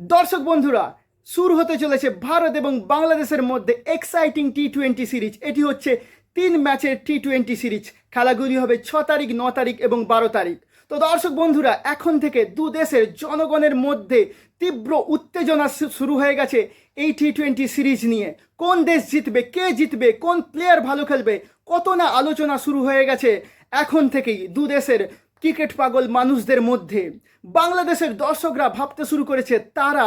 দর্শক বন্ধুরা, শুরু হতে চলেছে ভারত এবং বাংলাদেশের মধ্যে এক্সাইটিং টি টোয়েন্টি সিরিজ এটি হচ্ছে তিন ম্যাচের টি টোয়েন্টি সিরিজ খেলাগুলি হবে ছ তারিখ, ন তারিখ এবং বারো তারিখ। তো দর্শক বন্ধুরা, এখন থেকে দু দেশের জনগণের মধ্যে তীব্র উত্তেজনা শুরু হয়ে গেছে এই টি টোয়েন্টি সিরিজ নিয়ে। কোন দেশ জিতবে, কে জিতবে, কোন প্লেয়ার ভালো খেলবে, কত না আলোচনা শুরু হয়ে গেছে এখন থেকেই দু দেশের ক্রিকেট পাগল মানুষদের মধ্যে। বাংলাদেশের দর্শকরা ভাবতে শুরু করেছে, তারা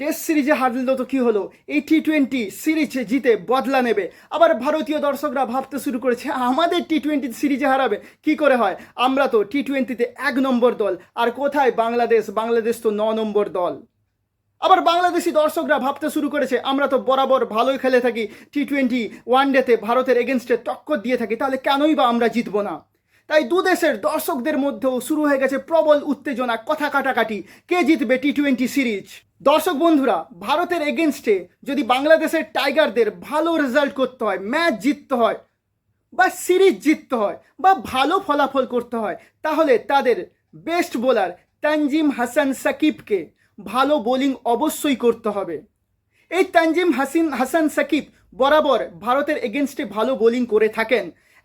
টেস্ট সিরিজে হারলো তো কী হলো? এই টি টোয়েন্টি সিরিজ জিতে বদলা নেবে। আবার ভারতীয় দর্শকরা ভাবতে শুরু করেছে, আমাদের টি টোয়েন্টি সিরিজে হারাবে, কি করে হয়? আমরা তো টি টোয়েন্টিতে এক নম্বর দল, আর কোথায় বাংলাদেশ? বাংলাদেশ তো ন নম্বর দল। আবার বাংলাদেশি দর্শকরা ভাবতে শুরু করেছে, আমরা তো বরাবর ভালোই খেলে থাকি টি টোয়েন্টি ওয়ান ডেতে ভারতের এগেনস্টে টক্কর দিয়ে থাকি, তাহলে কেনই বা আমরা জিতবো না? তাই দু দেশের দর্শকদের মধ্যেও শুরু হয়ে গেছে প্রবল উত্তেজনা, কথা কাটাকাটি। কে জিতবে টি টোয়েন্টি সিরিজ দর্শক বন্ধুরা, ভারতের এগেনস্টে যদি বাংলাদেশের টাইগারদের ভালো রেজাল্ট করতে হয় ম্যাচ জিততে হয়, বা সিরিজ জিততে হয়, বা ভালো ফলাফল করতে হয়, তাহলে তাদের বেস্ট বোলার তানজিম হাসান সাকিবকে ভালো বোলিং অবশ্যই করতে হবে। এই তানজিম হাসিন, হাসান সাকিব বরাবর ভারতের এগেনস্টে ভালো বোলিং করে থাকেন।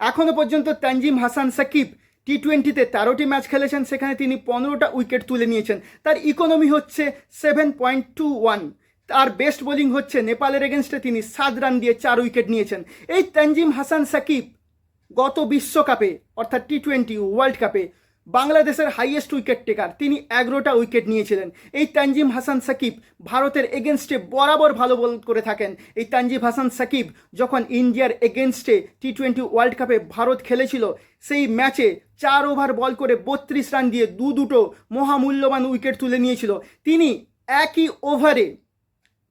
এখনও পর্যন্ত তানজিম হাসান সাকিব টি টোয়েন্টিতে তেরোটি ম্যাচ খেলেছেন, সেখানে তিনি পনেরোটা উইকেট তুলে নিয়েছেন। তার ইকোনমি হচ্ছে সেভেন পয়েন্ট টু ওয়ান তার বেস্ট বোলিং হচ্ছে নেপালের এগেনস্টে তিনি সাত রান দিয়ে চার উইকেট নিয়েছেন। এই তানজিম হাসান সাকিব গত বিশ্বকাপে, অর্থাৎ টি টোয়েন্টি ওয়ার্ল্ড কাপে বাংলাদেশের হাইয়েস্ট উইকেট টেকার তিনি এগারোটা উইকেট নিয়েছিলেন। এই তানজিম হাসান সাকিব ভারতের এগেনস্টে বরাবর ভালো বল করে থাকেন। এই তানজিম হাসান সাকিব যখন ইন্ডিয়ার এগেনস্টে টি টোয়েন্টি ওয়ার্ল্ড কাপে ভারত খেলেছিল, সেই ম্যাচে চার ওভার বল করে বত্রিশ রান দিয়ে দু দুটো মহামূল্যবান উইকেট তুলে নিয়েছিল। তিনি একই ওভারে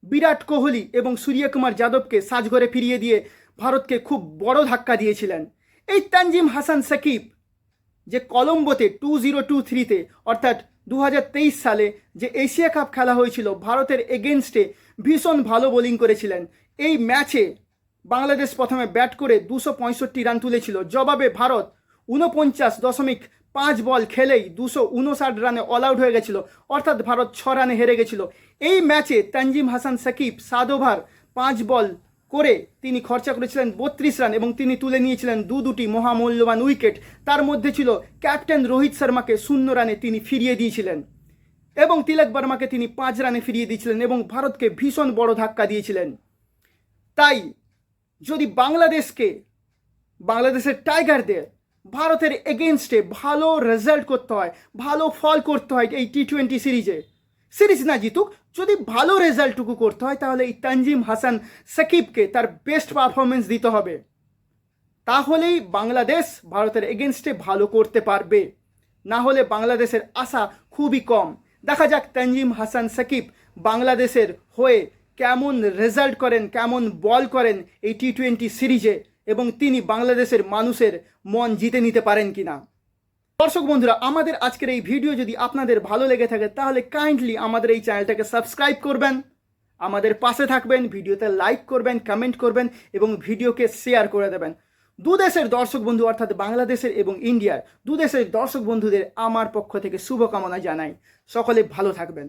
বিরাট কোহলি এবং সূর্যকুমার যাদবকে সাজঘরে ফিরিয়ে দিয়ে ভারতকে খুব বড় ধাক্কা দিয়েছিলেন। এই তানজিম হাসান সাকিব যে কলম্বোতে টু জিরো টু থ্রিতে অর্থাৎ দু হাজার তেইশ সালে যে এশিয়া কাপ খেলা হয়েছিল ভারতের এগেনস্টে ভীষণ ভালো বোলিং করেছিলেন। এই ম্যাচে বাংলাদেশ প্রথমে ব্যাট করে দুশো পঁয়ষট্টি রান তুলেছিল। জবাবে ভারত উনপঞ্চাশ দশমিক পাঁচ বল খেলেই দুশো উনষাট রানে অল আউট হয়ে গেছিল। অর্থাৎ ভারত ছ রানে হেরে গেছিল। এই ম্যাচে তানজিম হাসান সাকিব সাত ওভার পাঁচ বল করে তিনি খরচা করেছিলেন বত্রিশ রান এবং তিনি তুলে নিয়েছিলেন দু দুটি মহামূল্যবান উইকেট। তার মধ্যে ছিল ক্যাপ্টেন রোহিত শর্মাকে শূন্য রানে তিনি ফিরিয়ে দিয়েছিলেন এবং তিলক বর্মাকে তিনি পাঁচ রানে ফিরিয়ে দিয়েছিলেন এবং ভারতকে ভীষণ বড় ধাক্কা দিয়েছিলেন। তাই যদি বাংলাদেশকে, বাংলাদেশের টাইগারদের ভারতের এগেনস্টে ভালো রেজাল্ট করতে হয়, ভালো ফল করতে হয় এই টি টোয়েন্টি সিরিজে সিরিজ না জিতুক, যদি ভালো রেজাল্টটুকু করতে হয়, তাহলে এই তানজিম হাসান সাকিবকে তার বেস্ট পারফরমেন্স দিতে হবে। তাহলেই বাংলাদেশ ভারতের এগেনস্টে ভালো করতে পারবে। না হলে বাংলাদেশের আশা খুবই কম। দেখা যাক তানজিম হাসান সাকিব বাংলাদেশের হয়ে কেমন রেজাল্ট করেন, কেমন বল করেন এই টি টোয়েন্টি সিরিজে এবং তিনি বাংলাদেশের মানুষের মন জিতে নিতে পারেন কিনা। দর্শক বন্ধুরা, আমাদের আজকের এই ভিডিও যদি আপনাদের ভালো লেগে থাকে, তাহলে কাইন্ডলি আমাদের এই চ্যানেলটাকে সাবস্ক্রাইব করবেন। আমাদের পাশে থাকবেন ভিডিওতে লাইক করবেন কমেন্ট করবেন এবং ভিডিওকে শেয়ার করে দেবেন। দু দেশের দর্শক বন্ধু অর্থাৎ বাংলাদেশের এবং ইন্ডিয়ার দু দেশের দর্শক বন্ধুদের আমার পক্ষ থেকে শুভকামনা জানাই। সকলে ভালো থাকবেন।